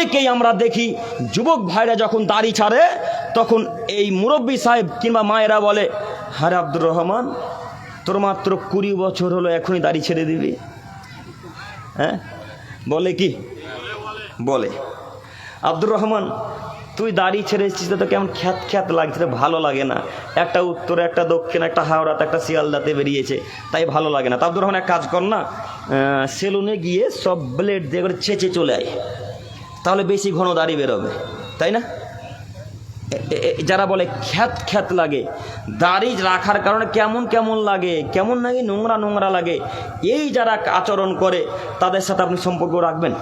অনেকেই আমরা দেখি যুবক ভাইরা যখন দাড়ি ছাড়ে, তখন এই মুরব্বী সাহেব কিংবা মায়েরা বলে হারে আব্দুর রহমান, তোর মাত্র কুড়ি বছর হলো, এখনই দাড়ি ছেড়ে দিবি? হ্যাঁ? বলে কি? বলে, আব্দুর রহমান, তুই দাড়ি ছেড়েছিস তো কেমন খ্যাত খ্যাত লাগছে ভালো লাগে না। একটা উত্তরে, একটা দক্ষিণ, একটা হাওড়াতে, একটা শিয়ালদাতে বেরিয়েছে, তাই ভালো লাগে না। তা আব্দুর রহমান, এক কাজ কর না সেলুনে গিয়ে সব ব্লেড দিয়ে করে ছেঁচে চলে আয়। তাহলে বেশি ঘন দাড়ি বেরোবে, তাই না? যারা বলে খ্যাত খ্যাত লাগে, দাড়ি রাখার কারণে কেমন কেমন লাগে কেমন লাগে নোংরা নোংরা লাগে, এই যারা আচরণ করে, তাদের সাথে আপনি সম্পর্ক রাখবেন?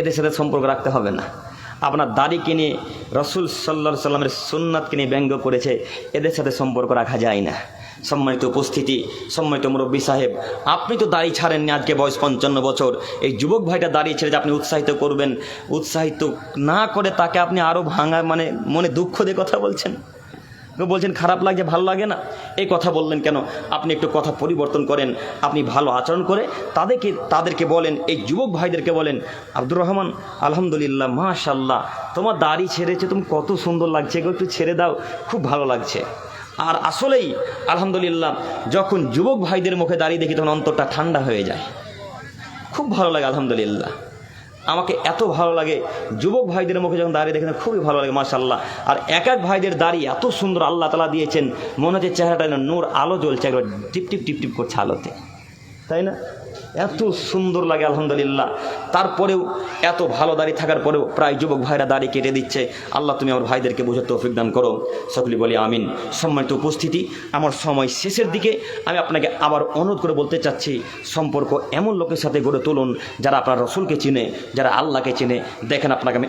এদের সাথে সম্পর্ক রাখতে হবে না। আপনার দাড়িকে নিয়ে রসুল সাল্লা সাল্লামের সুন্নাতকে নিয়ে ব্যঙ্গ করেছে, এদের সাথে সম্পর্ক রাখা যায় না। সম্মানিত উপস্থিতি, সম্মানিত মুরব্বী সাহেব, আপনি তো দাড়ি ছাড়েননি আজকে বয়স পঞ্চান্ন বছর। এই যুবক ভাইটা দাঁড়িয়ে ছেড়ে আপনি উৎসাহিত করবেন, উৎসাহিত না করে তাকে আপনি আরও ভাঙা মানে মনে দুঃখ দিয়ে কথা বলছেন? বলছেন, খারাপ লাগছে, ভালো লাগে না? এই কথা বললেন কেন? আপনি একটু কথা পরিবর্তন করেন, আপনি ভালো আচরণ করে তাদেরকে তাদেরকে বলেন, এই যুবক ভাইদেরকে বলেন, আব্দুর রহমান, আলহামদুলিল্লাহ মাশাল্লাহ তোমার দাড়ি ছেড়েছে, তুমি কত সুন্দর লাগছে একটু ছেড়ে দাও, খুব ভালো লাগছে। আর আসলেই, আলহামদুলিল্লাহ, যখন যুবক ভাইদের মুখে দাঁড়িয়ে দেখি, তখন অন্তরটা ঠান্ডা হয়ে যায়। খুব ভালো লাগে, আলহামদুলিল্লাহ। আমাকে এত ভালো লাগে, যুবক ভাইদের মুখে যখন দাঁড়িয়ে দেখেন খুবই ভালো লাগে মাশাল্লাহ আর এক এক ভাইদের দাঁড়িয়ে এত সুন্দর, আল্লাহ তালা দিয়েছেন, মনে হচ্ছে চেহারাটা নূর আলো জ্বলছে, একবার টিপটিপ টিপটিপ টিপ টিপ করছে আলোতে। তাই না? এত সুন্দর লাগে, আলহামদুলিল্লাহ। তারপরেও এত ভালো দাঁড়িয়ে থাকার পরেও প্রায় যুবক ভাইরা দাঁড়িয়ে কেটে দিচ্ছে। আল্লাহ তুমি আমার ভাইদেরকে বুঝে তৌফিক দান করো। সকলে বলি আমিন। সম্মানিত উপস্থিতি, আমার সময় শেষের দিকে আমি আপনাকে আবার অনুরোধ করে বলতে চাচ্ছি, সম্পর্ক এমন লোকের সাথে গড়ে তুলুন যারা আপনার রসুলকে চিনে, যারা আল্লাহকে চিনে। দেখেন আপনাকে আমি